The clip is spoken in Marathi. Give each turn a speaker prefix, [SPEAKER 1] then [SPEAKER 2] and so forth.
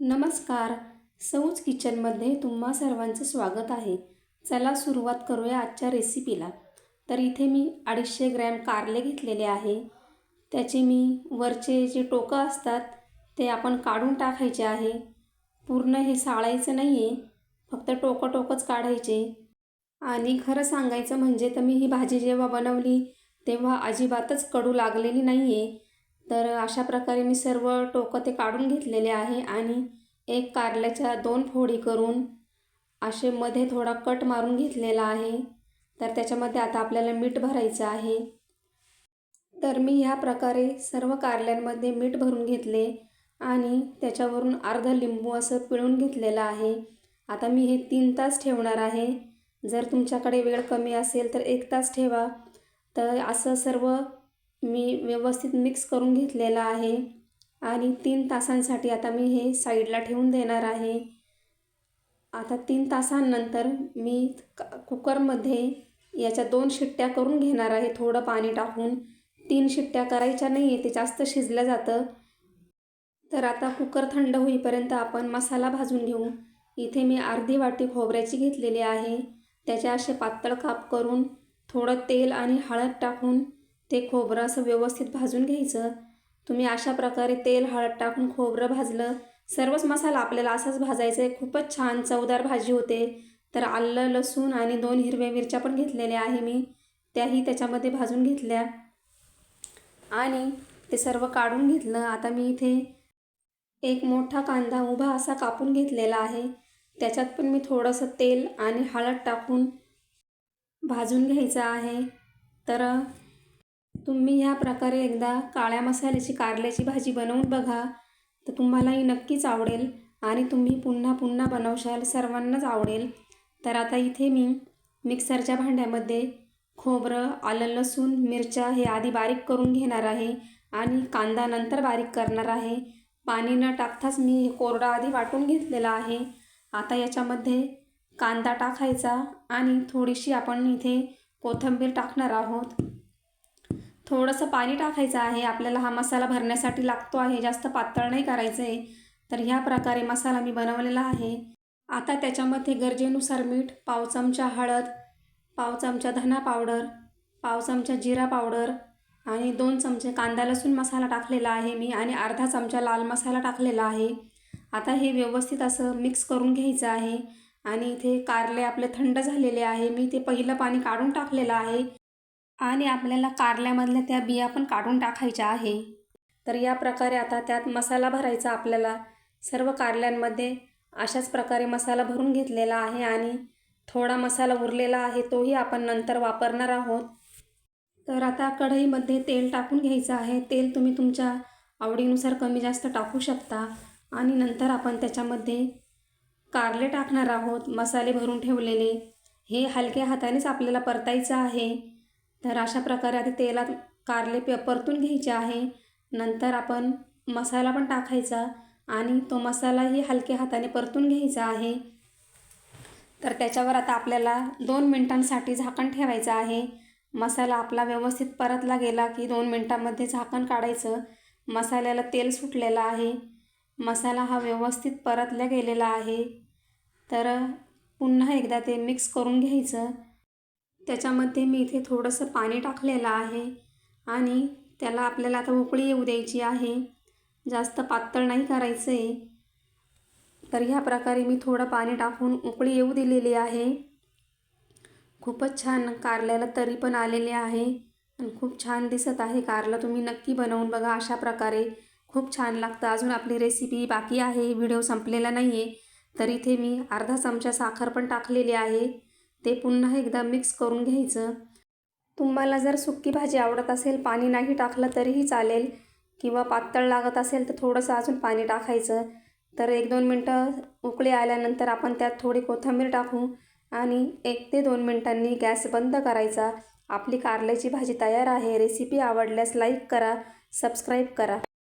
[SPEAKER 1] नमस्कार. सौज किचनमध्ये तुम्हा सर्वांचं स्वागत आहे. चला सुरुवात करूया आजच्या रेसिपीला. तर इथे मी अडीचशे ग्रॅम कारले घेतलेले आहे. त्याचे मी वरचे जे टोकं असतात ते आपण काढून टाकायचे आहे. पूर्ण हे साळायचं नाही आहे फक्त टोकं टोकंच काढायचे. आणि खरं सांगायचं म्हणजे तर मी ही भाजी जेव्हा बनवली तेव्हा अजिबातच कडू लागलेली नाही आहे तर अशा प्रकारे मी सर्व टोकं ते काढून घेतलेले आहे आणि एक कारल्याच्या दोन फोडी करून असे मध्ये थोडा कट मारून घेतलेला आहे. तर त्याच्यामध्ये आता आपल्याला मीठ भरायचं आहे. तर मी ह्या प्रकारे सर्व कारल्यांमध्ये मीठ भरून घेतले आणि त्याच्यावरून अर्धा लिंबू असं पिळून घेतलेलं आहे. आता मी हे तीन तास ठेवणार आहे. जर तुमच्याकडे वेळ कमी असेल तर एक तास ठेवा. तर असं सर्व मी व्यवस्थित मिक्स करून घेतलेला आहे. आणि तीन तासांसाठी आता मी हे साईडला ठेवून देणार आहे. आता तीन तासांनंतर मी कुकरमध्ये याच्या दोन शिट्ट्या करून घेणार आहे थोडं पाणी टाकून. तीन शिट्ट्या करायच्या नाही आहे ते जास्त शिजलं जातं. तर आता कुकर थंड होईपर्यंत आपण मसाला भाजून घेऊ. इथे मी अर्धी वाटी खोबऱ्याची घेतलेली आहे. त्याचे असे पातळ काप करून थोडं तेल आणि हळद टाकून ते खोबरं असं व्यवस्थित भाजून घ्यायचं. तुम्ही अशा प्रकारे तेल हळद टाकून खोबरं भाजलं. सर्वच मसाला आपल्याला असाच भाजायचा आहे खूपच छान चवदार भाजी होते. तर आलं लसूण आणि दोन हिरव्या मिरच्या पण घेतलेल्या आहे मी. त्याही त्याच्यामध्ये भाजून घेतल्या. आणि ते सर्व काढून घेतलं. आता मी इथे एक मोठा कांदा उभा असा कापून घेतलेला आहे. त्याच्यात पण मी थोडंसं तेल आणि हळद टाकून भाजून घ्यायचं आहे. तर तुम्ही ह्या प्रकारे एकदा काळ्या मसाल्याची कारल्याची भाजी बनवून बघा. तर तुम्हालाही नक्कीच आवडेल आणि तुम्ही पुन्हा पुन्हा बनवशाल सर्वांनाच आवडेल. तर आता इथे मी मिक्सरच्या भांड्यामध्ये खोबरं आलं लसूण मिरच्या हे आधी बारीक करून घेणार आहे आणि कांदा नंतर बारीक करणार आहे. पाणी न टाकताच मी हे कोरडा आधी वाटून घेतलेला आहे. आता याच्यामध्ये कांदा टाकायचा आणि थोडीशी आपण इथे कोथिंबीर टाकणार आहोत. थोडंसं पाणी टाकायचं आहे. आपल्याला हा मसाला भरण्यासाठी लागतो आहे. जास्त पातळ नाही करायचं आहे तर ह्या प्रकारे मसाला मी बनवलेला आहे. आता त्याच्यामध्ये गरजेनुसार मीठ पाव चमचा हळद पाव चमचा धना पावडर पाव चमचा जिरा पावडर आणि दोन चमचे कांदा लसूण मसाला टाकलेला आहे मी आणि अर्धा चमचा लाल मसाला टाकलेला आहे. आता हे व्यवस्थित असं मिक्स करून घ्यायचं आहे आणि इथे कारले आपले थंड झालेले आहे. मी ते पहिलं पाणी काढून टाकलेलं आहे. आणि आपल्याला कारल्यामधल्या त्या बिया पण काढून टाकायच्या आहे. तर या प्रकारे आता त्यात मसाला भरायचा आपल्याला. सर्व कारल्यांमध्ये अशाच प्रकारे मसाला भरून घेतलेला आहे आणि थोडा मसाला उरलेला आहे तोही आपण नंतर वापरणार आहोत. तर आता कढईमध्ये तेल टाकून घ्यायचं आहे. तेल तुम्ही तुमच्या आवडीनुसार कमी जास्त टाकू शकता. आणि नंतर आपण त्याच्यामध्ये कारले टाकणार आहोत मसाले भरून ठेवलेले. हे हलक्या हातानेच आपल्याला परतायचं आहे. तर अशा प्रकारे आधी तेलात कारले पे परतून घ्यायचे आहे. नंतर आपण मसाला पण टाकायचा आणि तो मसालाही हलक्या हाताने परतून घ्यायचा आहे. तर त्याच्यावर आता आपल्याला दोन मिनटांसाठी झाकण ठेवायचं आहे. मसाला आपला व्यवस्थित परतला गेला की दोन मिनटामध्ये झाकण काढायचं. मसाल्याला तेल सुटलेलं आहे. मसाला हा व्यवस्थित परतला गेलेला आहे. तर पुन्हा एकदा ते मिक्स करून घ्यायचं. त्याच्यामध्ये मी इथे थोडंसं पाणी टाकलेलं आहे आणि त्याला आपल्याला आता उकळी येऊ द्यायची आहे. जास्त पातळ नाही करायचं आहे तर ह्या प्रकारे मी थोडं पाणी टाकून उकळी येऊ दिलेली आहे. खूपच छान कारल्याला तरी पण आलेले आहे आणि खूप छान दिसत आहे कारला. तुम्ही नक्की बनवून बघा अशा प्रकारे. खूप छान लागतं. अजून आपली रेसिपी बाकी आहे. व्हिडिओ संपलेला नाही आहे तर इथे मी अर्धा चमचा साखर पण टाकलेली आहे. ते पुन्हा एकदा मिक्स करून घ्यायचं. तुम्हाला जर सुक्की भाजी आवडत असेल पाणी नाही टाकलं तरीही चालेल. किंवा पातळ लागत असेल तर थोडंसं अजून पाणी टाकायचं. तर एक दोन मिनटं उकळी आल्यानंतर आपण त्यात थोडी कोथिंबीर टाकू आणि एक ते दोन मिनटांनी गॅस बंद करायचा. आपली कारल्याची भाजी तयार आहे. रेसिपी आवडल्यास लाईक करा सबस्क्राईब करा.